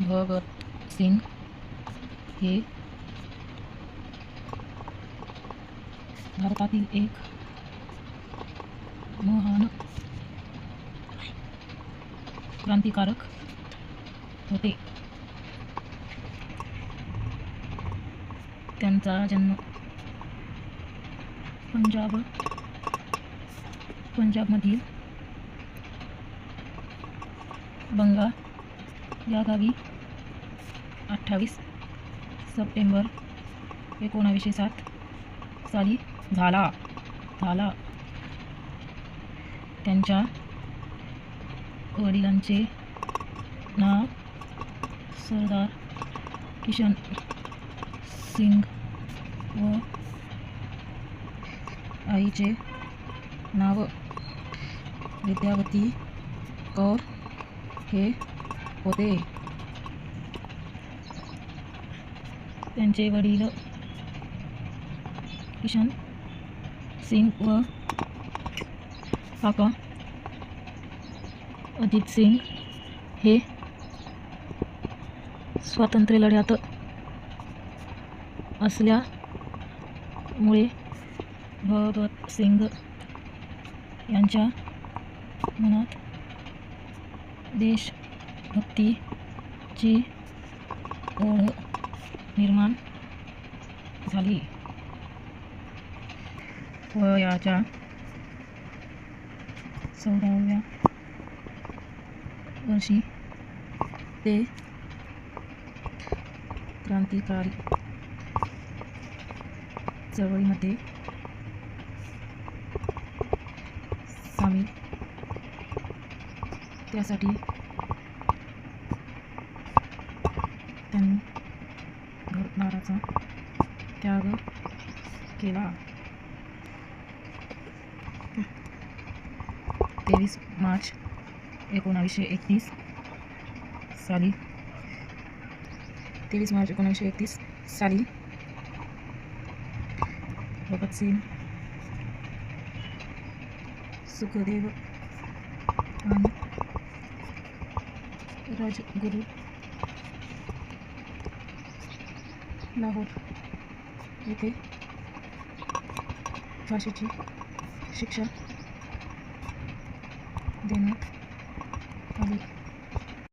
भगत सिंग हे भारतातील एक महान क्रांतिकारक होते. त्यांचा जन्म पंजाब पंजाबमधील बंगाल या गावी अठ्ठावीस सप्टेंबर एकोणावीसशे सात साली झाला. झाला. त्यांच्या वडिलांचे नाव सरदार किशन सिंग व आईचे नाव विद्यावती कौर हे होते. त्यांचे वडील किशन सिंग व काका अजित सिंग हे स्वातंत्र्य लढ्यात असल्यामुळे भगवत सिंग यांच्या मनात देश देशभक्तीची ओळख निर्माण झाली. वयाच्या चौदाव्या वर्षी ते क्रांतिकारी चळवळीमध्ये सामील. त्यासाठी त्यांनी घरदाराचा त्याग केला. तेवीस मार्च एकोणावीसशे एकतीस साली. तेवीस मार्च एकोणीसशे एकतीस साली भगतसिंग सुखदेव आणि राजगुरू लाहोर. येथे भाषेचे शिक्षा देण्यात आले.